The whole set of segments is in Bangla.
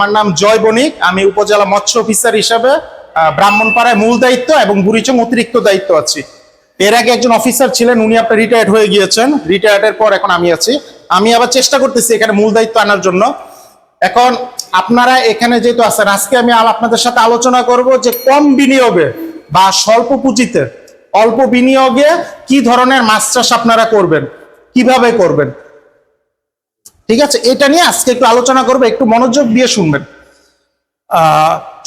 আমার নাম জয় বণিক। আমি উপজেলা মৎস্য অফিসার হিসাবে ব্রাহ্মণপাড়ায় মূল দায়িত্ব এবং বুড়িচং অতিরিক্ত দায়িত্ব আছি। এর আগে একজন অফিসার ছিলেন, উনি আপনার রিটায়ার্ড হয়ে গিয়েছেন। রিটায়ার্ডের পর এখন আমি আছি। আমি আবার চেষ্টা করতেছি এখানে মূল দায়িত্ব আনার জন্য। এখন আপনারা এখানে যেহেতু আছেন, আজকে আমি আপনাদের সাথে আলোচনা করব যে কম বিনিয়োগে বা স্বল্প পুঁজিতে অল্প বিনিয়োগে কি ধরনের মাছ চাষ আপনারা করবেন, কীভাবে করবেন। ঠিক আছে? এটা নিয়ে আজকে একটু আলোচনা করব একটু মনোযোগ দিয়ে শুনবেন।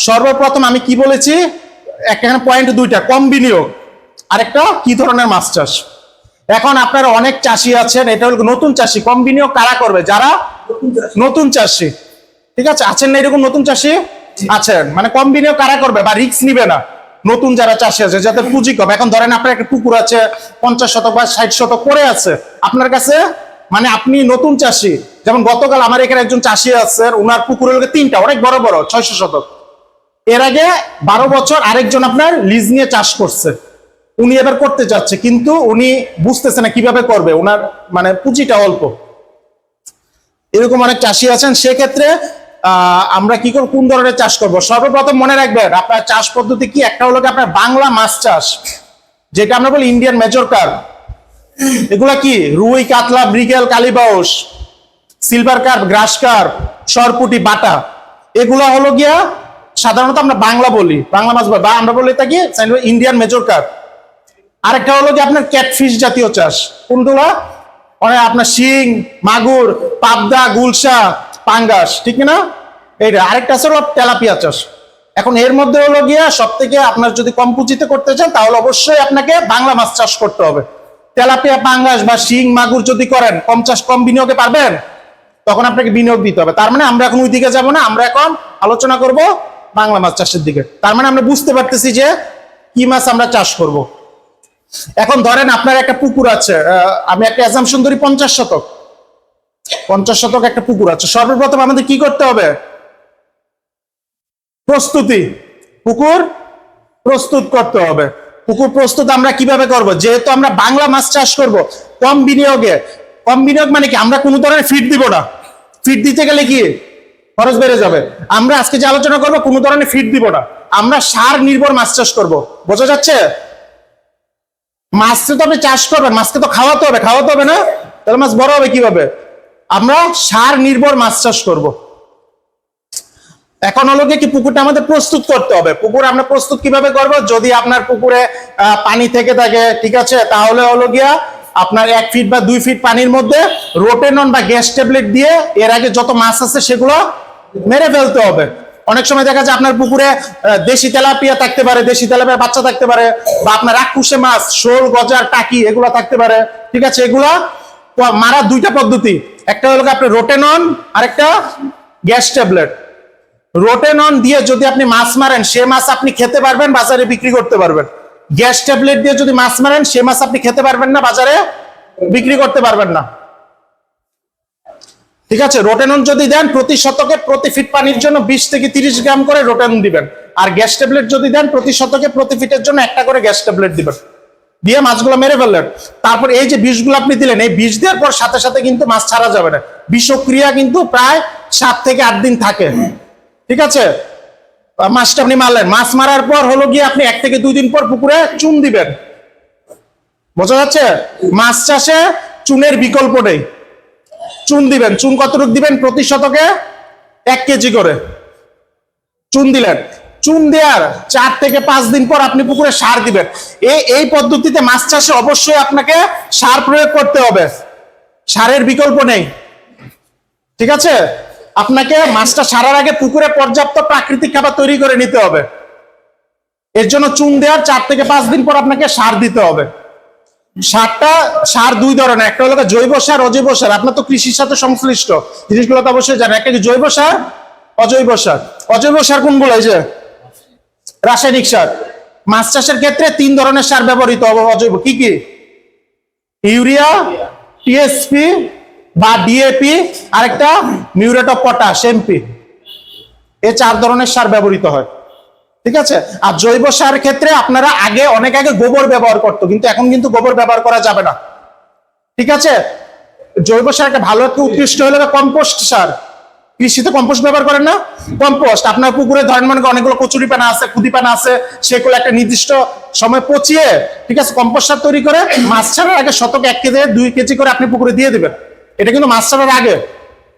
সর্বপ্রথম আমি কি বলেছি? এখানে পয়েন্ট দুইটা কম বিনিয়োগ। আরেকটা কি ধরনের মাছ চাষ? এখন আপনারা অনেক চাষি আছেন এটা হলো নতুন চাষি কম বিনিয়োগ কারা করবে? যারা নতুন চাষি। ঠিক আছে? আছেন না এরকম নতুন চাষি? আছেন। মানে কম বিনিয়োগ কারা করবে বা রিস্ক নিবে না? নতুন যারা চাষি আছে যাদের পুঁজি কম। এখন ধরেন আপনার একটা পুকুর আছে পঞ্চাশ শতক বা ষাট শতক করে আছে। আপনার কাছে মানে আপনি নতুন চাষি যেমন গতকাল আমার এখানে একজন চাষি আছে ওনার পুকুরের লোকে তিনটা অনেক বড় বড় ছয়শো শতক। এর আগে বারো বছর আরেকজন আপনার লিজ নিয়ে চাষ করছে। উনি এবার করতে যাচ্ছে কিন্তু উনি বুঝতেছে না কীভাবে করবে ওনার মানে পুঁজিটা অল্প। এরকম অনেক চাষি আছেন সেক্ষেত্রে আহ, আমরা কি করব কোন ধরনের চাষ করব? সর্বপ্রথম মনে রাখবেন আপনার চাষ পদ্ধতি কি? একটা হলো আপনার বাংলা মাছ চাষ যেটা আমরা বলি ইন্ডিয়ান মেজর কার এগুলা কি? রুই কাতলা ব্রিগেল কালিবাউস সিলভার কার্প গ্রাস কার্প সরপুটি, বাটা। এগুলো হলো গিয়া সাধারণত আমরা বাংলা বলি, বাংলা মাছ বা আমরা বলি থাকি ইন্ডিয়ান মেজর কার্প আরেকটা হলো কি আপনার ক্যাটফিশ জাতীয় চাষ। কোনগুলা? মানে আপনার শিং, মাগুর, পাবদা, গুলশা, পাঙ্গাস, ঠিক না এইটা। আরেকটা আছে হলো তেলাপিয়া চাষ। এখন এর মধ্যে হলো গিয়া সব থেকে আপনার যদি কম পুঁজিতে করতে চান, তাহলে অবশ্যই আপনাকে বাংলা মাছ চাষ করতে হবে। তেলাপিয়া, পাঙ্গাস বা শিং, মাগুর যদি করেন, কম চাষ, কম বিনিয়োগে পারবেন? তখন আপনাকে বিনিয়োগ দিতে হবে। তার মানে আমরা এখন ওই দিকে যাব না, আমরা এখন আলোচনা করব বাংলা মাছ চাষের দিকে। তার মানে আমরা বুঝতে পারতেছি যে কি মাছ আমরা চাষ করব। এখন ধরেন আপনার একটা পুকুর আছে আমি একটা অ্যাজামশন ধরি পঞ্চাশ শতক। পঞ্চাশ শতক একটা পুকুর আছে। সর্বপ্রথম আমাদের কি করতে হবে? প্রস্তুতি। পুকুর প্রস্তুত করতে হবে। পুকুর প্রস্তুত আমরা কীভাবে করব? যেহেতু আমরা বাংলা মাছ চাষ করব, কম বিনিয়োগে। কম বিনিয়োগ মানে কি? আমরা কোনো ধরনের ফিড দিব না। ফিড দিতে গেলে কি? খরচ বেড়ে যাবে। আমরা আজকে যে আলোচনা করব, কোনো ধরনের ফিড দিব না। আমরা সার নির্ভর মাছ চাষ করব। বোঝা যাচ্ছে? মাছকে তো আপনি চাষ করবেন, মাছকে তো খাওয়াতে হবে খাওয়াতে হবে না? তাহলে মাছ বড় হবে কীভাবে? আমরা সার নির্ভর মাছ চাষ করব। এখন হলো কি, পুকুরটা আমাদের প্রস্তুত করতে হবে। পুকুর আমরা প্রস্তুত কীভাবে করব? যদি আপনার পুকুরে পানি থেকে থাকে, ঠিক আছে? তাহলে হলো গিয়া আপনার এক ফিট বা দুই ফিট পানির মধ্যে রোটেনন বা গ্যাস ট্যাবলেট দিয়ে এর আগে যত মাছ আছে সেগুলো মেরে ফেলতে হবে। অনেক সময় দেখা যায় আপনার পুকুরে দেশি তেলাপিয়া থাকতে পারে, দেশি তেলাপিয়া বাচ্চা থাকতে পারে, বা আপনার আকুশে মাছ, শোল, গজার, টাকি এগুলো থাকতে পারে, ঠিক আছে? এগুলো মারার দুইটা পদ্ধতি। একটা হলো গিয়ে আপনার রোটেনন আর একটা গ্যাস ট্যাবলেট রোটেনন দিয়ে যদি আপনি মাছ মারেন, সে মাছ আপনি খেতে পারবেন, বাজারে বিক্রি করতে পারবেন। গ্যাস ট্যাবলেট দিয়ে যদি মাছ মারেন, সে মাছ আপনি খেতে পারবেন না, বাজারে বিক্রি করতে পারবেন না। ঠিক আছে, রোটেনন যদি দেন, প্রতি শতকে প্রতি ফিট পানির জন্য বিশ থেকে তিরিশ গ্রাম করে রোটেনন দিবেন। আর গ্যাস ট্যাবলেট যদি দেন, প্রতি শতকে প্রতি ফিটের জন্য একটা করে গ্যাস ট্যাবলেট দিবেন। দিয়ে মাছগুলো মেরে ফেললেন। তারপর এই যে বিষগুলো আপনি দিলেন, এই বিষ দেওয়ার পর সাথে সাথে কিন্তু মাছ ছাড়া যাবে না। বিষক্রিয়া কিন্তু প্রায় সাত থেকে আট দিন থাকে। ঠিক আছে? মাছটা আপনি মারলেন। মাছ মারার পর হলো গিয়ে আপনি এক থেকে দুই দিন পর পুকুরে চুন দিবেন। বোঝা যাচ্ছে? মাছ চাষে চুনের বিকল্প নেই। চুন দিবেন। চুন কতটুকু দিবেন? প্রতি শতকে এক কেজি করে। চুন দিলেন। চুন দেওয়ার চার থেকে পাঁচ দিন পর আপনি পুকুরে সার দিবেন। এই এই পদ্ধতিতে মাছ চাষে অবশ্যই আপনাকে সার প্রয়োগ করতে হবে। সারের বিকল্প নেই। ঠিক আছে? আপনাকে মাছটা সারার আগে পুকুরে পর্যাপ্ত প্রাকৃতিক খাবার তৈরি করে নিতে হবে। এর জন্য চুন দেওয়ার চার থেকে পাঁচ দিন পর আপনাকে সার দিতে হবে। সারটা, সার দুই ধরনের। একটা হলো জৈব সার, অজৈব সার। আপনার তো কৃষির সাথে সংশ্লিষ্ট। জিনিসগুলো তো অবশ্যই জানেন। একটা জৈব সার, অজৈব সার। অজৈব সার কোনগুলো এই যে? রাসায়নিক সার। মাছ চাষের ক্ষেত্রে তিন ধরনের সার ব্যবহৃত হবে অজৈব। কি কি? ইউরিয়া, টিএসপি বা ডিএপি আরেকটা মিউরেট অফ পটাশ এমপি এ চার ধরনের সার ব্যবহৃত হয়। ঠিক আছে? আর জৈব সার ক্ষেত্রে আপনারা আগে, অনেক আগে গোবর ব্যবহার করতো, কিন্তু এখন কিন্তু গোবর ব্যবহার করা যাবে না। ঠিক আছে? জৈব সার একটা ভালো একটা উৎকৃষ্ট হলো কম্পোস্ট সার। কৃষিতে কম্পোস্ট ব্যবহার করেন না? কম্পোস্ট। আপনার পুকুরে ধরেন মনে অনেকগুলো কচুরি পানা আছে, খুদি পানা আছে, সেগুলো একটা নির্দিষ্ট সময় পচিয়ে, ঠিক আছে, কম্পোস্ট সার তৈরি করে, মাছ ছাড়ার আগে শতক এক কেজি, দুই কেজি করে আপনি পুকুরে দিয়ে দিবেন। এটা কিন্তু মাছ ছাড়ার আগে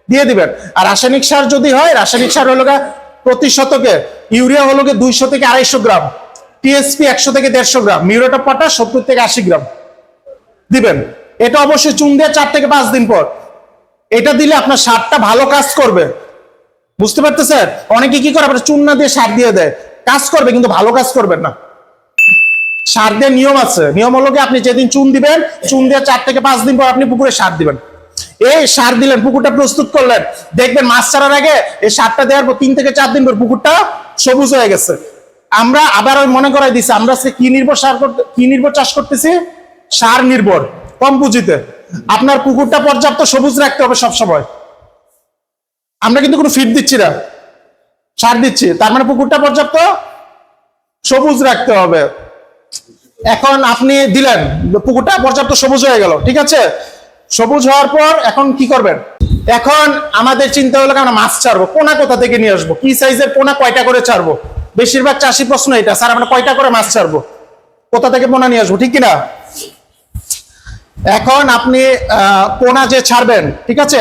দিয়ে দিবেন। আর রাসায়নিক সার যদি হয়, রাসায়নিক সার হলো প্রতি শতকে, ইউরিয়া হলো দুইশো থেকে আড়াইশো গ্রাম, টিএসপি একশো থেকে দেড়শো গ্রাম মিউরেট পটাশ সত্তর থেকে আশি গ্রাম দিবেন। এটা অবশ্যই চুন দিয়ে চার থেকে পাঁচ দিন পর। এটা দিলে আপনার সারটা ভালো কাজ করবে। বুঝতে পারতেছেন? অনেকে কি করে, আপনার চুন না দিয়ে সার দিয়ে দেয়। কাজ করবে, কিন্তু ভালো কাজ করবেন না। সার দেওয়ার নিয়ম আছে। নিয়ম হলো আপনি যেদিন চুন দিবেন, চুন দিয়ে চার থেকে পাঁচ দিন পর আপনি পুকুরে সার দিবেন। এই সার দিলেন, পুকুরটা প্রস্তুত করলেন। দেখবেন মাছ ছাড়ার আগে এই সারটা দেওয়ার পর তিন থেকে চার দিন পর পুকুরটা সবুজ হয়ে গেছে। আমরা আবার ওই মনে করাই দিছি, আমরা আজকে কি নির্ভর সার করতে কি নির্ভর চাষ করতেছি? সার নির্ভর কম পুঁজিতে আপনার পুকুরটা পর্যাপ্ত সবুজ রাখতে হবে সবসময়। আমরা কিন্তু কোনো ফিড দিচ্ছি না, সার দিচ্ছি। তার মানে পুকুরটা পর্যাপ্ত সবুজ রাখতে হবে। এখন আপনি দিলেন, পুকুরটা পর্যাপ্ত সবুজ হয়ে গেল, ঠিক আছে? সবুজ হওয়ার পর এখন কি করবেন? এখন আমাদের চিন্তা হলো কি আমরা মাছ ছাড়বো? পোনা কোথা থেকে নিয়ে আসব? কি সাইজের পোনা, কয়টা করে ছাড়বো? বেশিরভাগ চাষি প্রশ্ন এটা, স্যার, আমরা কয়টা করে মাছ ছাড়বো? কোথা থেকে পোনা নিয়ে আসব? ঠিক কিনা? এখন আপনি পোনা যে ছাড়বেন, ঠিক আছে?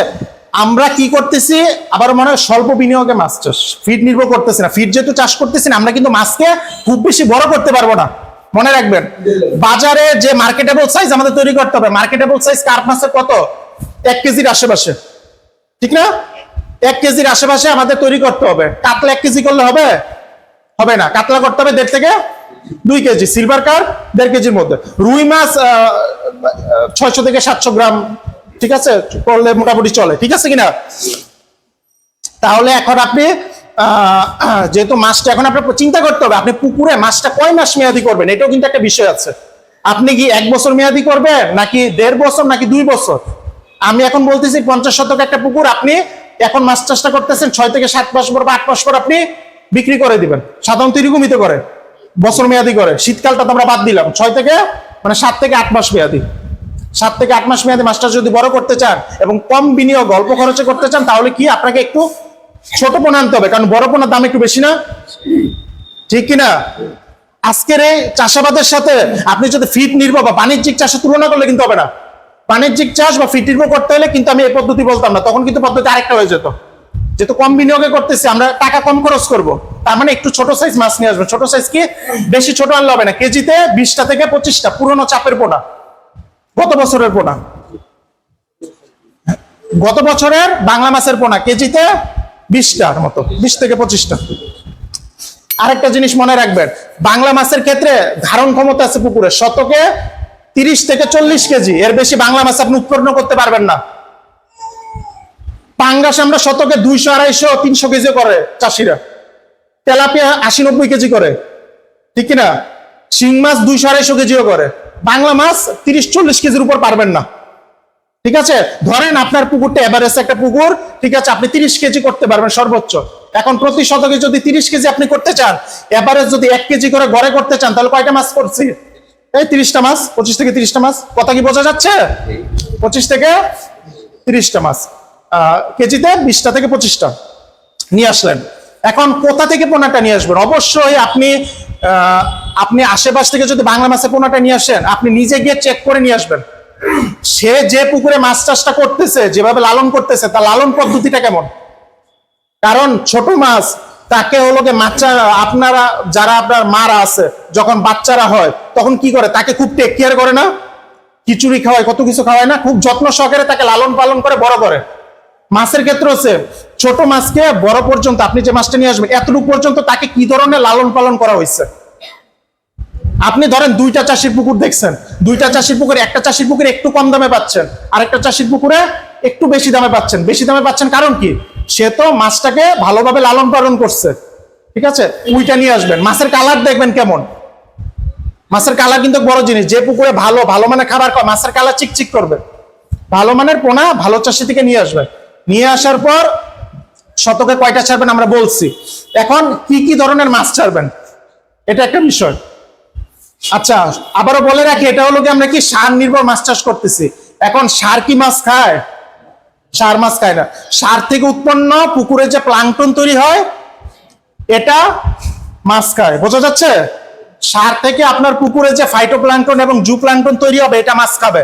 আমরা কি করতেছি? আবার মনে হয় স্বল্প বিনিয়োগে মাছ চাষ। ফিড নির্ভর করতেছি না। ফিড যেহেতু চাষ করতেছি না, আমরা কিন্তু মাছকে খুব বেশি বড় করতে পারব না। মনে রাখবেন, বাজারে যে মার্কেটেবল সাইজ আমাদের তৈরি করতে হবে মার্কেটেবল সাইজ কার্প মাছের কত? এক কেজির আশেপাশে। ঠিক না? এক কেজির আশেপাশে আমাদের তৈরি করতে হবে। কাতলা এক কেজি করলে হবে? হবে না। কাতলা করতে হবে দেড় থেকে দুই কেজি। সিলভার কার? দেড় কেজির মধ্যে। রুই মাছ ছয়শো থেকে সাতশো গ্রাম। ঠিক আছে? করলে মোটামুটি চলে। ঠিক আছে কিনা? তাহলে এখন আপনি যেহেতু মাছটা এখন আপনার চিন্তা করতে হবে, আপনি পুকুরে মাছটা কয় মাস মেয়াদি করবেন, এটাও কিন্তু একটা বিষয় আছে। আপনি কি এক বছর মেয়াদি করবেন, নাকি দেড় বছর, নাকি দুই বছর? আমি এখন বলতেছি পঞ্চাশ শতক একটা পুকুর, আপনি এখন মাছ চাষটা করতেছেন, ছয় থেকে সাত মাস পর বা আট মাস পর আপনি বিক্রি করে দিবেন। সাধারণত এরকমই তো করে, বছর মেয়াদি করে। শীতকালটা তো আমরা বাদ দিলাম, ছয় থেকে মানে সাত থেকে আট মাস মেয়াদি। সাত থেকে আট মাস মেয়াদি মাছটা যদি বড় করতে চান এবং কম বিনিয়োগ, অল্প খরচে করতে চান, তাহলে কি আপনাকে একটু ছোট পোনা আনতে হবে, কারণ বড় পোনার দাম একটু বেশি না? ঠিক কিনা? আজকের এই চাষাবাদের সাথে আপনি যদি ফিট নির্ভর বা বাণিজ্যিক চাষের তুলনা করলে কিন্তু হবে না। বাণিজ্যিক চাষ বা ফিট নির্ভর করতে হলে কিন্তু আমি এই পদ্ধতি বলতাম না, তখন কিন্তু পদ্ধতি আরেকটা হয়ে যেত। যেহেতু কম বিনিয়োগে করতেছি, আমরা টাকা কম খরচ করব। তার মানে একটু ছোট সাইজ মাছ নিয়ে আসবে ছোট সাইজ কি? বেশি ছোট আনলে হবে না। কেজিতে বিশটা থেকে পঁচিশটা, পুরোনো চাপের পোনা। গত বছরের পোনা। গত বছরের বাংলা মাছের পোনা, কেজিতে বিশটার মতো, বিশ থেকে পঁচিশটা। আরেকটা জিনিস মনে রাখবেন, বাংলা মাছের ক্ষেত্রে ধারণ ক্ষমতা আছে পুকুরে, শতকে তিরিশ থেকে চল্লিশ কেজি, এর বেশি বাংলা মাছ আপনি উৎপন্ন করতে পারবেন না। পাঙ্গাস আমরা শতকে দুইশো, আড়াইশো, তিনশো কেজি করে চাষিরা। তেলাপিয়া আশি, নব্বই কেজি করে, ঠিক কিনা? শিং মাছ দুইশো, আড়াইশো কেজিও করে। বাংলা মাছ তিরিশ, চল্লিশ কেজির উপর পারবেন না। ঠিক আছে? ধরেন আপনার পুকুরটা এভারেজ একটা পুকুর, ঠিক আছে, আপনি তিরিশ কেজি করতে পারবেন সর্বোচ্চ। এখন প্রতি শতকে যদি তিরিশ কেজি আপনি করতে চান এভারেজ যদি এক কেজি করে ঘরে করতে চান, তাহলে কয়টা মাছ করছি? এই তিরিশটা মাছ, পঁচিশ থেকে তিরিশটা মাছ, কথা কি বোঝা যাচ্ছে? পঁচিশ থেকে তিরিশটা মাছ। কেজিতে বিশটা থেকে পঁচিশটা নিয়ে আসলেন। এখন কোথা থেকে পোনাটা নিয়ে আসবেন? অবশ্যই আপনি আপনি আশেপাশ থেকে যদি বাংলা মাছের পোনাটা নিয়ে আসেন, আপনি নিজে গিয়ে চেক করে নিয়ে আসবেন। সে যে পুকুরে মাছ চাষটা করতেছে, যেভাবে লালন করতেছে তা লালন পদ্ধতিটা কেমন? কারণ ছোট মাছ, তাকে হলো যে বাচ্চা আপনারা, যারা আপনার মারা আছে, যখন বাচ্চারা হয়, তখন কি করে? তাকে খুব টেক কেয়ার করে না? খিচুড়ি খাওয়ায়, কত কিছু খাওয়ায় না? খুব যত্ন সহকারে তাকে লালন পালন করে, বড় করে। মাছের ক্ষেত্রে হচ্ছে, ছোট মাছকে বড় পর্যন্ত, আপনি যে মাছটা নিয়ে আসবেন, এতটুকু পর্যন্ত তাকে কি ধরনের লালন পালন করা হয়েছে? আপনি ধরেন দুইটা চাষির পুকুর দেখছেন, দুইটা চাষির পুকুরে, একটা চাষির পুকুরে একটু কম দামে পাচ্ছেন, আরেকটা চাষির পুকুরে একটু বেশি দামে পাচ্ছেন। বেশি দামে পাচ্ছেন কারণ কি? সে তো মাছটাকে ভালোভাবে লালন পালন করছে। ঠিক আছে? উইটা নিয়ে আসবেন। মাছের কালার দেখবেন কেমন। মাছের কালার কিন্তু বড় জিনিস। যে পুকুরে ভালো ভালো মানের খাবার মাছের কালার চিকচিক করবে। ভালো মানের পোনা ভালো চাষি থেকে নিয়ে আসবেন নিয়ে আসার পর শতকে কয়টা ছাড়বেন আমরা বলছি। এখন কি কি ধরনের মাছ ছাড়বেন? এটা একটা বিষয়। আচ্ছা আবারও বলে রাখি এটা হলো কি আমরা কি সার নির্ভর মাছ চাষ করতেছি। এখন সার কি মাছ খায়? সার মাছ খায় না। সার থেকে উৎপন্ন পুকুরে যে প্লাংটন তৈরি হয় এটা মাছ খায়। বোঝা যাচ্ছে? সার থেকে আপনার পুকুরে যে ফাইটো প্লাংটন এবং জু প্লাংটন তৈরি হবে এটা মাছ খাবে।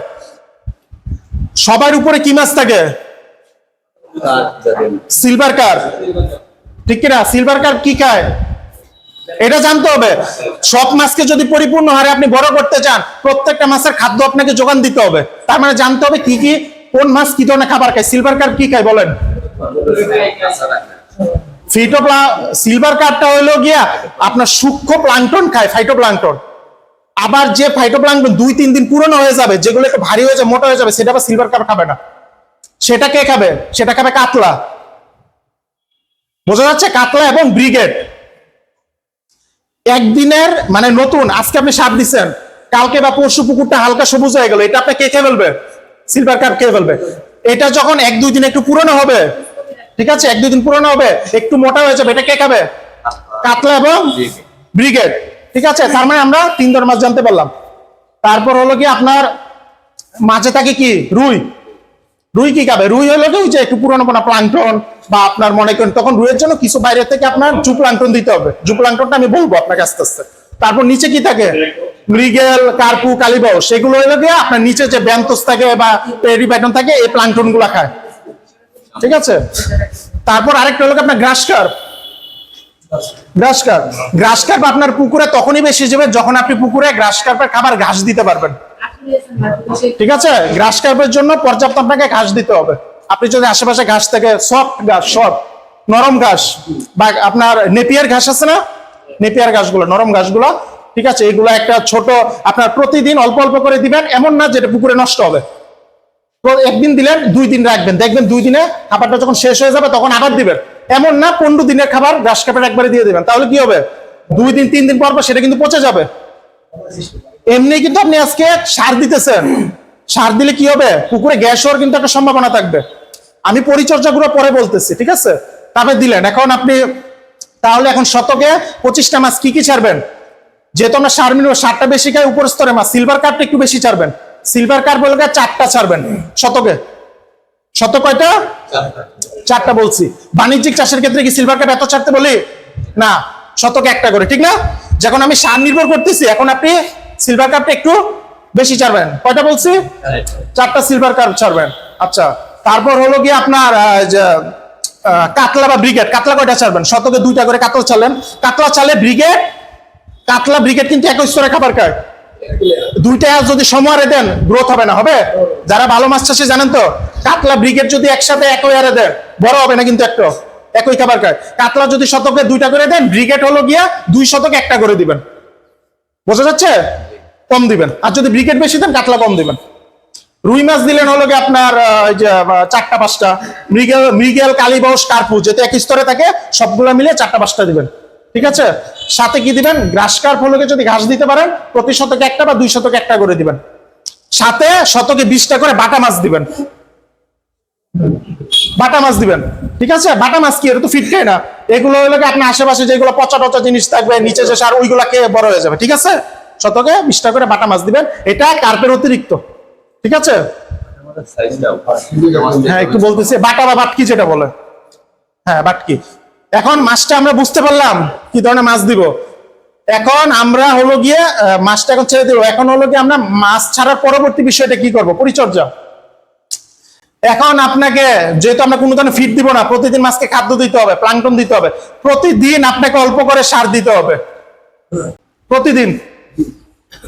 সবার উপরে কি মাছ থাকে? সিলভার কার ঠিক কিনা? সিলভার কার কি খায়? এটা জানতে হবে। সব মাছকে যদি পরিপূর্ণ হারে আপনি বড় করতে চান, প্রত্যেকটা মাছের খাদ্য আপনাকে যোগান দিতে হবে। তার মানে জানতে হবে কি কি, কোন মাছ কি ধরনের খাবার খায় সিলভার কার কি খায় বলেন? সিলভার কার্ডটা হইল গিয়া আপনার সূক্ষ্ম প্লাঙ্কটন খায় ফাইটোপ্লাঙ্কটন আবার যে ফাইটোপ্লাঙ্কটন দুই, তিন দিন পুরনো হয়ে যাবে, যেগুলো একটু ভারী হয়ে যাবে মোটা হয়ে যাবে, সেটা আবার সিলভার কার্ড খাবে না। সেটা কে খাবে? সেটা খাবে কাতলা। বোঝা যাচ্ছে? কাতলা এবং ব্রিগেড। একদিনের মানে নতুন, আজকে আপনি সাপ দিচ্ছেন কালকে বা পরশু পুকুরটা হালকা সবুজ হয়ে গেল, এটা আপনি কে খেয়ে ফেলবে? সিলভার কাপ খেয়ে ফেলবে। এটা যখন এক দুই দিন একটু পুরনো হবে, ঠিক আছে? এক দুই দিন পুরনো হবে, একটু মোটা হয়ে যাবে, এটা কে খাবে? কাতলা এবং ব্রিগেড, ঠিক আছে? তার মানে আমরা তিন ধরনের মাছ জানতে পারলাম। তারপর হলো কি আপনার মাঝে থাকে কি? রুই। রুই কি খাবে? রুই হলো কি যে একটু পুরনো পোনা প্লাঙ্কটন বা আপনার মনে করেন তখন রুইয়ের জন্য কিছু বাইরে থেকে আপনার জু প্লাঙ্কটন দিতে হবে। জু প্লাঙ্কটনটা আমি বলব আপনাকে আস্তে আস্তে। তারপর নিচে কি থাকে? মৃগেল, কার্পু কালিবাউ সেগুলো হলো গিয়ে আপনার নিচে যে ব্যান্তস থাকে বা পেরিপ্যাটন থাকে, এই প্লাঙ্কটনগুলা খায়। ঠিক আছে? তারপর আরেকটা হলো আপনার grass carp. Grass carp. Grass carp আপনার পুকুরে তখনই বেশি যাবে যখন আপনি পুকুরে গ্রাস কার্পের খাবার ঘাস দিতে পারবেন। ঠিক আছে? গ্রাস কার্পের জন্য পর্যাপ্ত আপনাকে ঘাস দিতে হবে। আপনি যদি আশেপাশে ঘাস থেকে সফট ঘাস সফট নরম ঘাস বা আপনার নেপিয়ার ঘাস আছে না? নেপিয়ার ঘাসগুলো, নরম ঘাসগুলো, ঠিক আছে? এগুলো একটা ছোট, আপনার প্রতিদিন অল্প অল্প করে দিবেন, এমন না যেটা পুকুরে নষ্ট হবে। একদিন দিলেন, দুই দিন রাখবেন। দেখবেন দুই দিনে খাবারটা যখন শেষ হয়ে যাবে, তখন আবার দিবেন। এমন না পনেরো দিনের খাবার ঘাস কাপের একবারে দিয়ে দিবেন। তাহলে কি হবে? দুই দিন, তিন দিন পর পর সেটা কিন্তু পচে যাবে। এমনি কিন্তু আপনি আজকে সার দিতেছেন। সার দিলে কি হবে? পুকুরে গ্যাস হওয়ার কিন্তু একটা সম্ভাবনা থাকবে। আমি পরিচর্যাগুলো পরে বলতেছি, ঠিক আছে? তবে দিলেন, এখন আপনি তাহলে এখন শতকে পঁচিশটা মাছ কি কি ছাড়বেন? যেহেতু আমরা সার মিনিমাম সারটা বেশি খাই উপর স্তরে মাছ। সিলভার কার্পটা একটু বেশি ছাড়বেন। সিলভার কার্প বলে চারটা ছাড়বেন। শতকে? শত কয়টা? চারটা বলছি। বাণিজ্যিক চাষের ক্ষেত্রে কি সিলভার কাপ এত ছাড়তে বলি? না, শতকে একটা করে, ঠিক না? যখন আমি সার নির্ভর করতেছি, এখন আপনি সিলভার কাপটা একটু বেশি ছাড়বেন। কয়টা বলছি? চারটা সিলভার কাপ ছাড়বেন। আচ্ছা তারপর হলো কি আপনার কাতলা বা ব্রিগেড, কাতলা কয়টা ছাড়বেন? শতকে দুইটা করে কাতলা চালেন কাতলা চালে ব্রিগেড, কাতলা ব্রিগেড কিন্তু একই স্তরে খাবার খায়। দুইটা যদি সমারে দেন গ্রোথ হবে না, হবে? যারা ভালো মাছ চাষে জানেন তো, কাতলা ব্রিগেড যদি একসাথে একই আরে দেন বড় হবে না কিন্তু একটা, একই খাবার খায়। কাতলা যদি শতকে দুইটা করে দেন, ব্রিগেড হলো গিয়া দুই শতকে একটা করে দিবেন। বোঝা যাচ্ছে? কম দিবেন। আর যদি ব্রিগেড বেশি দেন, কাতলা কম দিবেন। রুই মাছ দিলেন হলো গিয়ে আপনার ওই যে চারটা, পাঁচটা। মৃগেল মৃগেল কালীবাউস কার্পু, যেতে এক স্তরে থাকে, সবগুলো মিলে চারটা, পাঁচটা দিবেন। ঠিক আছে? সাথে কি দিবেন? ঘাস কার্প হলো যদি ঘাস দিতে পারেন, প্রতি শতকে একটা বা দুই শতকে একটা করে দিবেন। সাথে শতকে বিশটা করে বাটা মাছ দিবেন। বাটা মাছ দিবেন। ঠিক আছে? বাটা মাছ কি? এটা তো ফিট খায় না। এগুলো হলো আপনার আশেপাশে যেগুলো পচা টচা জিনিস থাকবে, নিচে যে সার, ওইগুলা খেয়ে বড় হয়ে যাবে। ঠিক আছে? শতকে বিশটা করে বাটা মাছ দিবেন। এটা কার্পের অতিরিক্ত। ঠিক আছে? হ্যাঁ একটু বলতেছি। বাটা বা বাটকি যেটা বলে। হ্যাঁ বাটকি। এখন মাছটা আমরা বুঝতে পারলাম কি ধরনের মাছ দিব। এখন আমরা হলো গিয়ে মাছটা এখন ছেড়ে দিব। এখন হলো গিয়ে আমরা মাছ ছাড়ার পরবর্তী বিষয়টা কি করব? পরিচর্যা। এখন আপনাকে, যেহেতু আমরা কোনো ধরনের ফিড দিব না, প্রতিদিন মাছকে খাদ্য দিতে হবে প্লাঙ্কটন দিতে হবে। প্রতিদিন আপনাকে অল্প করে সার দিতে হবে। প্রতিদিন।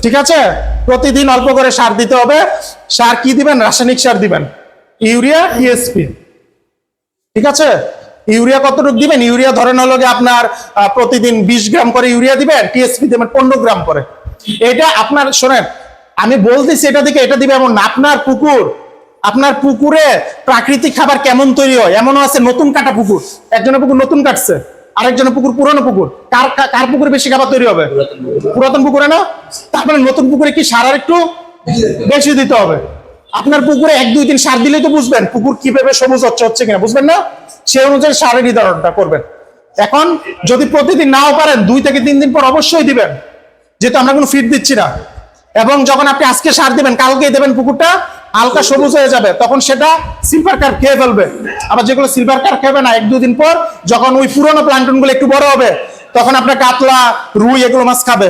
ঠিক আছে? প্রতিদিন অল্প করে সার দিতে হবে। সার কি দিবেন? রাসায়নিক সার দিবেন। ইউরিয়া টিএসপি ঠিক আছে? ইউরিয়া কতটুকু দিবেন? ইউরিয়া ধরেন হলো আপনার প্রতিদিন বিশ গ্রাম করে ইউরিয়া দিবেন, টিএসপি দিবেন পনেরো গ্রাম করে। এটা আপনার, শোনেন, আমি বলতেছি এটা দিকে এটা দিবে এমন আপনার পুকুর, আপনার পুকুরে প্রাকৃতিক খাবার কেমন তৈরি হয়? এমনও আছে নতুন কাটা পুকুর। একজনের পুকুর নতুন কাটছে। আরেকজনের পুকুর পুরনো পুকুর। কার কার- কার পুকুরে বেশি খাবার তৈরি হবে? পুরাতন পুকুরে। না? তারপরে নতুন পুকুরে কি সার আর একটু বেশি দিতে হবে? আপনার পুকুরে এক দুই দিন সার দিলেই তো বুঝবেন পুকুর কীভাবে সবুজ হচ্ছে হচ্ছে কিনা বুঝবেন না? সে অনুযায়ী সারের নির্ধারণটা করবেন। এখন যদি প্রতিদিন নাও পারেন দুই থেকে তিন দিন পর অবশ্যই দিবেন। যেহেতু আমরা কোনো ফিট দিচ্ছি না। এবং যখন আপনি আজকে সার দিবেন কালকেই দেবেন পুকুরটা হালকা সবুজ হয়ে যাবে, তখন সেটা সিলভার কার খেয়ে ফেলবে। আবার যেগুলো সিলভার কার খাবে না, এক দুদিন পর যখন ওই পুরোনো প্লান্টনগুলো একটু বড় হবে, তখন আপনার কাতলা, রুই এগুলো মাছ খাবে।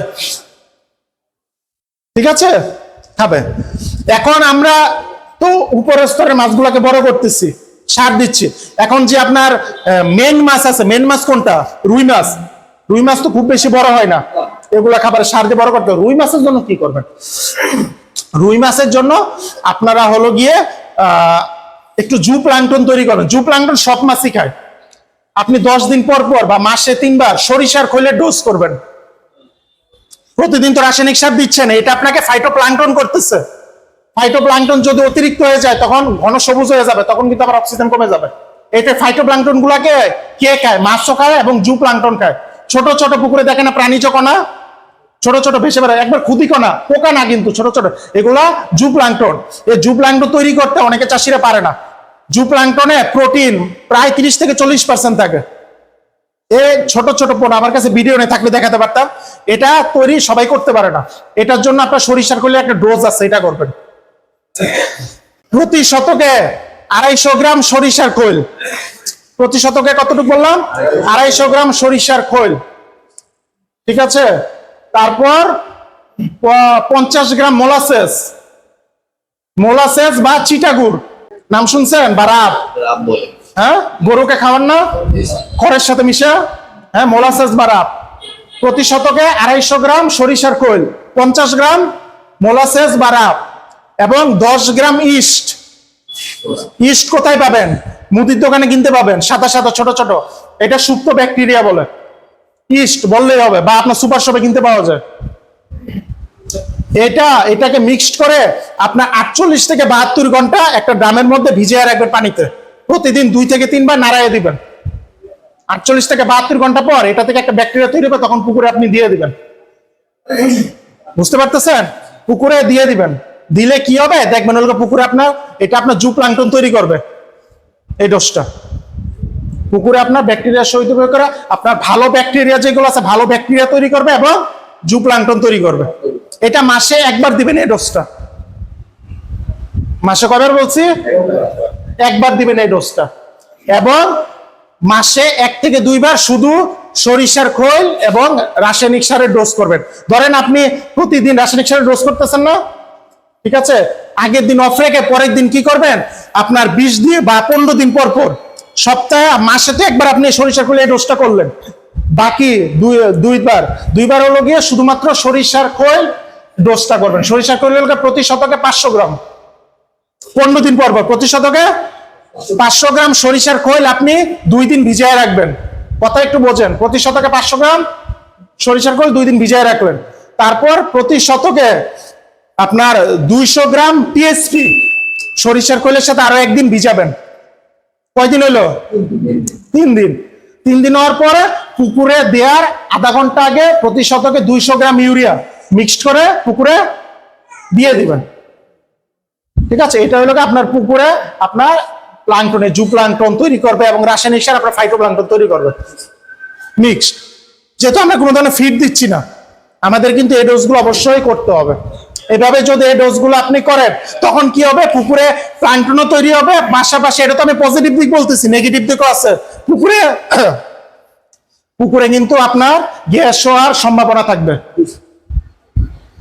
ঠিক আছে? খাবে। এখন আমরা তো উপরের স্তরের মাছগুলোকে বড় করতেছি, সার দিচ্ছি। এখন যে আপনার মেন মাছ আছে মেন মাছ কোনটা? রুই মাছ। রুই মাছ তো খুব বেশি বড় হয় না। এগুলা খাবার সার দিয়ে বড় করতে রুই মাছের জন্য কি করবেন? রুই মাছের জন্য আপনারা হলো গিয়ে একটু জু প্লাঙ্কটন তৈরি করবেন। জু প্লাঙ্কটন সব মাছই খায়। আপনি দশ দিন পর পর বা মাসে তিনবার সরিষার খৈলে ডোজ করবেন। প্রতিদিন তো রাসায়নিক সার দিচ্ছেন এটা আপনাকে ফাইটোপ্লাঙ্কটন করতেছে। ফাইটোপ্লাঙ্কটন যদি অতিরিক্ত হয়ে যায়, তখন ঘন সবুজ হয়ে যাবে, তখন কিন্তু আবার অক্সিজেন কমে যাবে। এতে ফাইটো ফাইটোপ্লাঙ্কটন গুলাকে কে খায়? মাছও খায় এবং জু প্লাঙ্কটন খায়। ছোট ছোট পুকুরে দেখে না প্রাণীজ কণা ছোট ছোট ভেসে বেড়ায়। একবার ক্ষুদি কণা পোকা না কিন্তু ছোট ছোট। এগুলা জু প্লাঙ্কটন এই জু প্লাঙ্কটন তৈরি করতে অনেকে চাষিরা পারে না। জু প্লাঙ্কটনে প্রোটিন প্রায় তিরিশ থেকে চল্লিশ পার্সেন্ট থাকে। এ ছোট ছোট পোনা, আমার কাছে ভিডিও নেই, থাকলে দেখাতে পারতাম। এটা তৈরি সবাই করতে পারে না। এটার জন্য আপনার সরিষার করলে একটা ডোজ আছে, এটা করবেন। প্রতি শতকে আড়াইশো গ্রাম সরিষার খৈল। প্রতি শতকে কতটুকু বললাম? আড়াইশো গ্রাম সরিষার খৈল। ঠিক আছে? তারপর পঞ্চাশ গ্রাম মোলাসেস। মোলাসেস বা চিটাগুড়। নাম শুনছেন? বা রাব হ্যাঁ? গরুকে খাওয়ান না? খড়ের সাথে মিশা। হ্যাঁ মোলাসেস বারাপ প্রতি শতকে আড়াইশো গ্রাম সরিষার খৈল পঞ্চাশ গ্রাম মোলাসেস বারাপ এবং দশ গ্রাম ইস্ট। ইস্ট কোথায় পাবেন? মুদির দোকানে কিনতে পাবেন। সাদা সাদা ছোট ছোট। এটা সুপ্ত ব্যাকটেরিয়া বলে। ইস্ট বললেই হবে বা আপনার সুপার শপে কিনতে পাওয়া যায়। এটা, এটাকে মিক্সড করে আপনার আটচল্লিশ থেকে বাহাত্তর ঘণ্টা একটা ড্রামের মধ্যে ভিজিয়ে রাখবেন পানিতে। প্রতিদিন দুই থেকে তিনবার নাড়াইয়ে দিবেন। আটচল্লিশ থেকে বাহাত্তর ঘণ্টা পর এটা থেকে একটা ব্যাকটেরিয়া তৈরি হবে, তখন পুকুরে আপনি দিয়ে দিবেন। বুঝতে পারতেছেন? পুকুরে দিয়ে দিবেন। দিলে কি হবে? দেখবেন ওগুলো পুকুরে আপনার, এটা আপনার জু প্লাঙ্কটন তৈরি করবে। এই ডোজটা পুকুরে আপনার ব্যাকটেরিয়া সহিত প্রয়োগ করে, আপনার ভালো ব্যাকটেরিয়া যেগুলো আছে, ভালো ব্যাকটেরিয়া তৈরি করবে এবং জু প্লাঙ্কটন তৈরি করবে। এটা মাসে একবার দিবেন এই ডোজটা মাসে কবার বলছি? একবার দিবেন এই ডোজটা এবং মাসে এক থেকে দুইবার শুধু সরিষার খোল এবং রাসায়নিক সারের ডোজ করবেন। ধরেন আপনি প্রতিদিন রাসায়নিক সারের ডোজ করতেছেন না? ঠিক আছে? আগের দিন অফ রেখে পরের দিন কি করবেন? আপনার বিশ দিয়ে বা পনেরো দিন পর পর সপ্তাহে, মাসে তো একবার আপনি সরিষার খোল এই করলেন। বাকি দুই, দুইবার। দুইবার হলো গিয়ে শুধুমাত্র সরিষার খোল ডোজটা করবেন। সরিষার খোল প্রতি শতকে পাঁচশো গ্রাম। পনেরো দিন পর পর প্রতি শতকে পাঁচশো গ্রাম সরিষার খৈল আপনি দুই দিন ভিজিয়ে রাখবেন। কথা একটু বোঝেন। প্রতি শতকে পাঁচশো গ্রাম সরিষার খৈল দুই দিন ভিজিয়ে রাখলেন। তারপর প্রতি শতকে আপনার দুইশো গ্রাম টিএসপি সরিষার খৈলের সাথে আরও একদিন ভিজাবেন। কয়দিন হলো তিন দিন। তিন দিন হওয়ার পরে পুকুরে দেওয়ার আধা ঘণ্টা আগে প্রতি শতকে দুইশো গ্রাম ইউরিয়া মিক্সড করে পুকুরে দিয়ে দিবেন। ঠিক আছে? এটা হলো আপনার পুকুরে আপনার প্লাঙ্কটনে জু প্লাঙ্কটন তৈরি করবে এবং রাসায়নিক সার আপনার ফাইটো প্লাঙ্কটন তৈরি করবে। মিক্সড যেহেতু আমরা কোনো ধরনের ফিড দিচ্ছি না, আমাদের কিন্তু এই ডোজগুলো অবশ্যই করতে হবে। এভাবে যদি এই ডোজগুলো আপনি করেন, তখন কি হবে? পুকুরে প্লাঙ্কটনও তৈরি হবে। পাশাপাশি এটা তো আমি পজিটিভ দিক বলতেছি নেগেটিভ দিকও আছে। পুকুরে পুকুরে কিন্তু আপনার গ্যাস হওয়ার সম্ভাবনা থাকবে।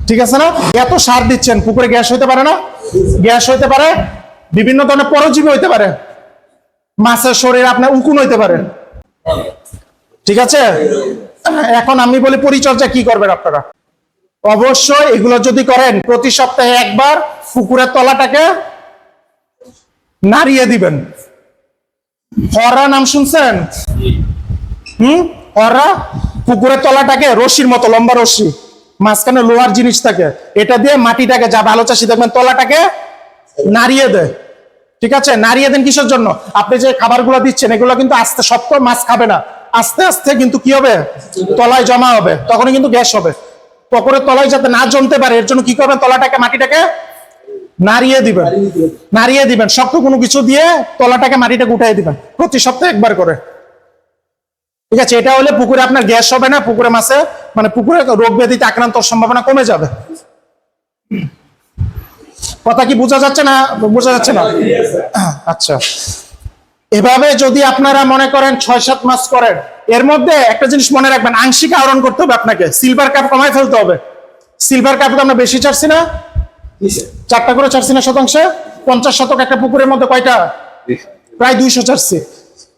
ঠিক আছে না? এত সার দিচ্ছেন, পুকুরে গ্যাস হইতে পারে না। গ্যাস হইতে পারে, বিভিন্ন ধরনের পরজীবী হইতে পারে। মাছের শরীর আপনার উকুন হইতে পারে। ঠিক আছে? এখন আমি বলি পরিচর্যা কি করবেন আপনারা? অবশ্যই এগুলো যদি করেন, প্রতি সপ্তাহে একবার পুকুরের তলাটাকে নাড়িয়ে দিবেন। হরা নাম শুনছেন? হুম? হরা পুকুরের তলাটাকে রশির মতো, লম্বা রশি, মাঝখানে লোহার জিনিস থাকে। এটা দিয়ে মাটিটাকে, যা ভালো চাষি দেখবেন, তলাটাকে নাড়িয়ে দেয়। ঠিক আছে? নাড়িয়ে দেন কিসের জন্য? আপনি যে খাবারগুলো দিচ্ছেন, এগুলো কিন্তু আস্তে সব তো মাছ খাবে না। আস্তে আস্তে কিন্তু কি হবে? তলায় জমা হবে। তখনই কিন্তু গ্যাস হবে। পুকুরের তলায় যাতে না জমতে পারে এর জন্য কি করবেন? তলাটাকে মাটিটাকে নাড়িয়ে দিবেন। নাড়িয়ে দিবেন। শক্ত কোনো কিছু দিয়ে তলাটাকে মাটিটাকে উঠাই দিবেন। প্রতি সপ্তাহে একবার করে। ঠিক আছে এটা হলে পুকুরে আপনার গ্যাস হবে না পুকুরে মাছে মানে পুকুরে রোগ ব্যাধিতে আক্রান্ত সম্ভাবনা কমে যাবে। কথা কি বোঝা যাচ্ছে না? বোঝা যাচ্ছে না? আচ্ছা। এভাবে যদি আপনারা মনে করেন ছয় সাত মাস করেন এর মধ্যে একটা জিনিস মনে রাখবেন আংশিক আহরণ করতে হবে আপনাকে। সিলভার কাপ কমায় ফেলতে হবে। সিলভার কাপ তো আমরা বেশি ছাড়ছি না? চারটা করে ছাড়ছি না শতাংশে? পঞ্চাশ শতক একটা পুকুরের মধ্যে কয়টা? প্রায় দুইশো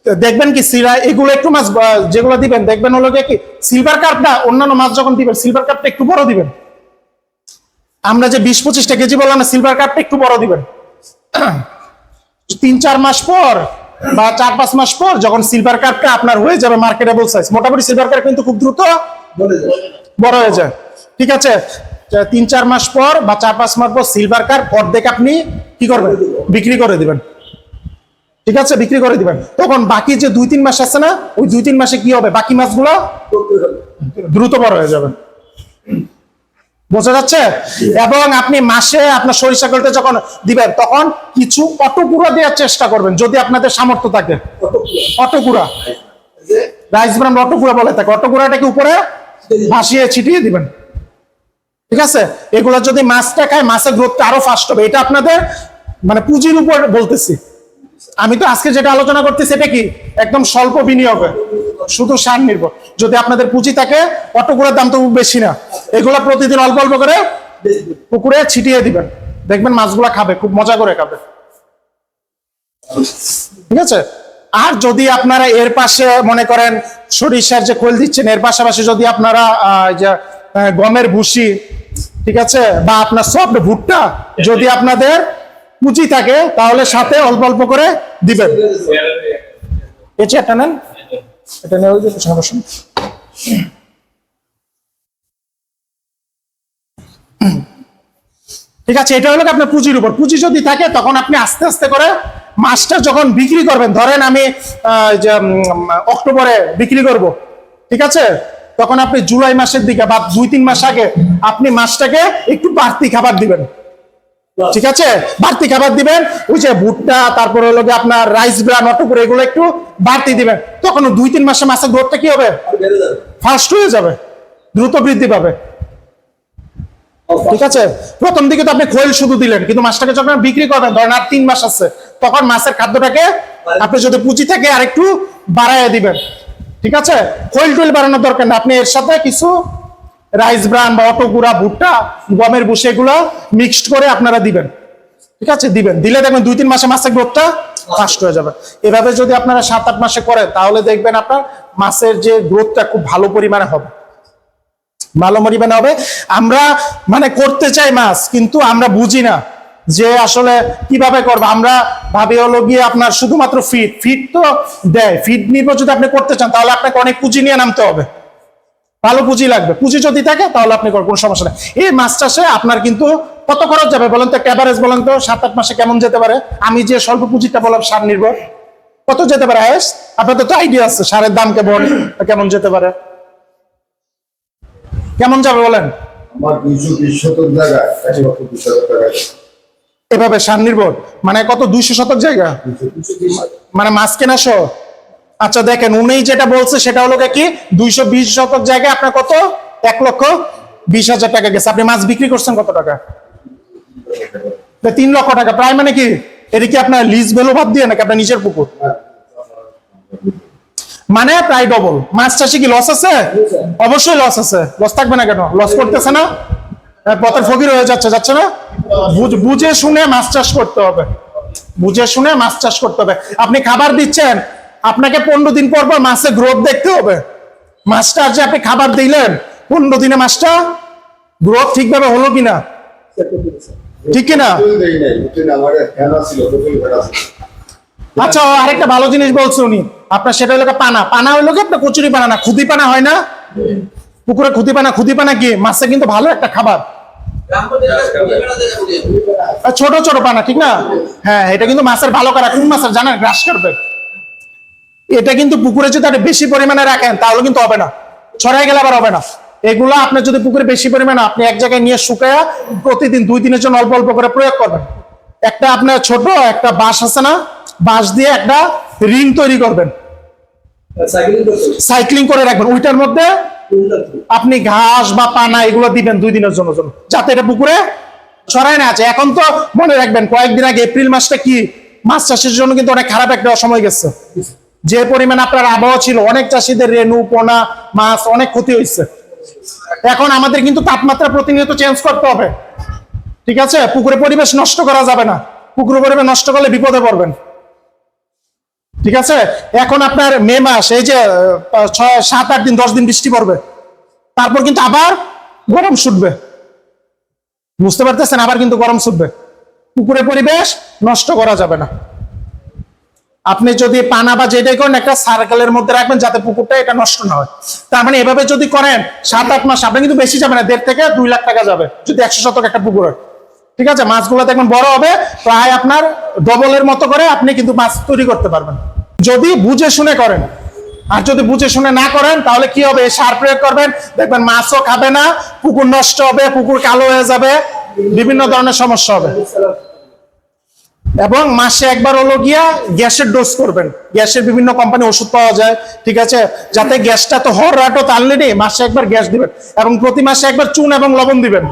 তো দেখবেন কি সিরা এগুলো একটু মাছ যেগুলো দিবেন দেখবেন হলো কি সিলভার কাপটা অন্যান্য মাছ যখন দিবেন সিলভার কাপটা একটু বড় দিবেন। আমরা যে বিশ পঁচিশটা কেজি বললাম না সিলভার কাপটা একটু বড় দিবেন। তিন চার মাস পর বা চার পাঁচ মাস পর যখন সিলভার কাপটা আপনার হয়ে যাবে মার্কেটেবল সাইজ মোটামুটি সিলভার কাপ কিন্তু খুব দ্রুত বড় হয়ে যায়। ঠিক আছে? তিন চার মাস পর বা চার পাঁচ মাস পর সিলভার কার অর্ধেক আপনি কি করবেন? বিক্রি করে দিবেন। ঠিক আছে? বিক্রি করে দিবেন। তখন বাকি যে দুই তিন মাস আছে না ওই দুই তিন মাসে কি হবে? বাকি মাছগুলো দ্রুত বড় হয়ে যাবে। বোঝা যাচ্ছে? এবং আপনি মাসে আপনার সরিষা করতে যখন দিবেন তখন কিছু অটোকুড়া দেওয়ার চেষ্টা করবেন যদি আপনাদের সামর্থ্য থাকে। অটোকুড়া রাইস ব্রাম অটোকুড়া বলে থাকে অটোকুড়াটাকে উপরে? ভাসিয়ে ছিটিয়ে দিবেন। ঠিক আছে? এগুলো যদি মাছটা খায় মাছের গ্রোথটা আরও ফাস্ট হবে। এটা আপনাদের মানে পুঁজির উপর বলতেছি। আমি তো আজকে যেটা আলোচনা করতেছি এটা কি? একদম স্বল্প বিনিয়োগে। শুধু সার নির্ভর। যদি আপনাদের পুঁজি থাকে, অটোগুলোর দাম তো বেশি না। এগুলো প্রতিদিন অল্প অল্প করে পুকুরে ছিটিয়ে দিবেন। দেখবেন মাছগুলা খাবে, খুব মজা করে খাবে। ঠিক আছে? আর যদি আপনারা এর পাশে মনে করেন সরিষার যে খোল দিচ্ছেন, এর পাশাপাশি যদি আপনারা গমের ভুসি, ঠিক আছে? বা আপনার সফট ভুট্টা, যদি আপনাদের পুঁজি থাকে, তাহলে সাথে অল্প অল্প করে দিবেন। এই চেয়ারটা নেন। এটা নেওয়া পেছনে বসুন। ঠিক আছে এটা হলো আপনার পুঁজির উপর। পুঁজি যদি থাকে তখন আপনি আস্তে আস্তে করে মাছটা যখন বিক্রি করবেন ধরেন আমি যে, অক্টোবরে বিক্রি করব ঠিক আছে? তখন আপনি জুলাই মাসের দিকে বা দুই তিন মাস আগে আপনি মাছটাকে একটু বাড়তি খাবার দিবেন। ঠিক আছে? বাড়তি খাবার দিবেন ওই যে ভুট্টা তারপর হলো আপনার রাইস ব্রান অটোপুর এগুলো একটু বাড়তি দিবেন। তখন দুই তিন মাসে মাছের গ্রোথটা কি হবে? ফাস্ট হয়ে যাবে দ্রুত বৃদ্ধি পাবে। ঠিক আছে? প্রথম দিকে তো আপনি খোল শুধু দিলেন কিন্তু মাছটাকে যখন বিক্রি করবেন ধরেন আর তিন মাস আছে তখন মাছের খাদ্যটাকে আপনি যদি পুঁজি থেকে আরেকটু বাড়াইয়া দিবেন। ঠিক আছে? খোল টোল বাড়ানোর দরকার না আপনি এর সাথে কিছু রাইস ব্রান বা অটো গুঁড়া, ভুট্টা, গমের ভুষি এগুলো মিক্সড করে আপনারা দিবেন। ঠিক আছে? দিবেন। দিলে দেখবেন দুই, তিন মাসে মাছের গ্রোথটা ফাস্ট হয়ে যাবে। এভাবে যদি আপনারা সাত আট মাসে করেন, তাহলে দেখবেন আপনার মাছের যে গ্রোথটা খুব ভালো পরিমাণে হবে। ভালো পরিমাণে হবে। আমরা মানে করতে চাই মাছ, কিন্তু আমরা বুঝি না যে আসলে কীভাবে করব। আমরা ভাবি হলো গিয়ে আপনার শুধুমাত্র ফিট ফিট তো দেয়। ফিট নির্ভর যদি আপনি করতে চান, তাহলে আপনাকে অনেক পুঁজি নিয়ে নামতে হবে। ভালো পুঁজি লাগবে। পুঁজি যদি থাকে তাহলে আপনি কোনো সমস্যা নেই। এই মাছ চাষে আপনার কিন্তু কত খরচ যাবে বলেন তো? অ্যাভারেজ বলেন তো? সাত আট মাসে কেমন যেতে পারে? আমি যে স্বল্প পুঁজিটা বললাম সার নির্ভর। কত যেতে পারে আয়েস আপনাদের তো আইডিয়া আছে সারের দাম কেমন কেমন যেতে পারে? কেমন যাবে বলেন? এভাবে সার নির্ভর। মানে কত? দুইশো শতক জায়গা? মানে মাছ কেনা সহ আচ্ছা দেখেন উনি যেটা বলছে সেটা হলো কি? দুইশো বিশ শতক জায়গায় আপনার কত? এক লক্ষ বিশ হাজার টাকা গেছে। আপনি মাছ বিক্রি করছেন কত টাকা? তিন লক্ষ টাকা। প্রায় মানে কি? এটা কি আপনার লিজ ভ্যালু ভাব দিয়ে নাকি আপনার নিজের পুকুর? মানে প্রায় ডবল মাছ চাষে কি লস আছে? অবশ্যই লস আছে। লস থাকবে না কেন? লস করতেছে না? হ্যাঁ, পথের ফকির হয়ে যাচ্ছে যাচ্ছে না? বুঝে শুনে মাছ চাষ করতে হবে। বুঝে শুনে মাছ চাষ করতে হবে। আপনি খাবার দিচ্ছেন আপনাকে পনেরো দিন পর পর মাছের গ্রোথ দেখতে হবে। মাছটা যে আপনি খাবার দিলেন, পনেরো দিনে মাছটা গ্রোথ ঠিকভাবে হলো কিনা? ঠিক কিনা? আচ্ছা আরেকটা ভালো জিনিস বলছে উনি। আপনার সেটা হলো পানা। পানা হলো কি আপনার কচুরি পানা না খুদি পানা হয় না? পুকুরে খুদি পানা খুদি পানা কি? মাছে কিন্তু ভালো একটা খাবার। ছোট ছোট পানা, ঠিক না? হ্যাঁ এটা কিন্তু মাছের ভালো করা। কোন মাছের? জানেন, গ্রাস করবে। এটা কিন্তু পুকুরে যদি আপনি বেশি পরিমাণে রাখেন, তাহলে কিন্তু হবে না। ছড়াই গেলে আবার হবে না। এগুলো আপনি যদি পুকুরে বেশি পরিমাণে আপনি এক জায়গায় নিয়ে শুকায়া প্রতিদিন দুই দিনের জন্য অল্প অল্প করে প্রয়োগ করবেন। একটা আপনার ছোট, একটা বাঁশ আছে না? বাঁশ দিয়ে একটা রিং তৈরি করবেন। সাইক্লিং করে রাখবেন। ওইটার মধ্যে আপনি ঘাস বা পানা এগুলো দিবেন দুই দিনের জন্য জন্য। যাতে এটা পুকুরে ছড়ায় না আছে। এখন তো মনে রাখবেন, কয়েকদিন আগে এপ্রিল মাসটা কি? মাছ চাষের জন্য কিন্তু অনেক খারাপ একটা সময় গেছে। যে পরিমাণ আপনার আবহাওয়া ছিল, অনেক চাষিদের রেনু পোনা, মাছ, অনেক ক্ষতি হয়েছে। এখন আমাদের কিন্তু তাপমাত্রা প্রতিনিয়ত চেঞ্জ করতে হবে। ঠিক আছে? পুকুরে পরিবেশ নষ্ট করা যাবে না। পুকুরে পরিবেশ নষ্ট করলে বিপদে পড়বেন। ঠিক আছে? এখন আপনার মে মাস, এই যে ছয়, সাত, আট দিন, দশ দিন বৃষ্টি পড়বে। তারপর কিন্তু আবার গরম ছুটবে। বুঝতে পারতেছেন? আবার কিন্তু গরম ছুটবে। পুকুরে পরিবেশ নষ্ট করা যাবে না। আপনি যদি পানা বা যেটাই করেন একটা সার্কেলের মধ্যে রাখবেন যাতে পুকুরটা এটা নষ্ট না হয়। তার মানে এভাবে যদি করেন সাত আট মাস আপনি কিন্তু বেশি যাবে না, দেড় থেকে দুই লাখ টাকা যাবে যদি একশো শতক একটা পুকুর হয়। ঠিক আছে? মাছগুলো দেখবেন বড় হবে, প্রায় আপনার ডবলের মতো করে আপনি কিন্তু মাছ তৈরি করতে পারবেন। যদি বুঝে শুনে করেন, আর যদি বুঝে শুনে না করেন, তাহলে কি হবে? সার প্রয়োগ করবেন, দেখবেন মাছও খাবে না, পুকুর নষ্ট হবে, পুকুর কালো হয়ে যাবে, বিভিন্ন ধরনের সমস্যা হবে। এবং মাসে একবার হলো গিয়া গ্যাসের ডোজ করবেন। গ্যাসের বিভিন্ন কোম্পানি ওষুধ পাওয়া যায়, ঠিক আছে? যাতে গ্যাসটা তো হর রাটো তাললে নেই মাসে একবার গ্যাস দিবেন এবং প্রতি মাসে একবার চুন এবং লবণ দিবেন।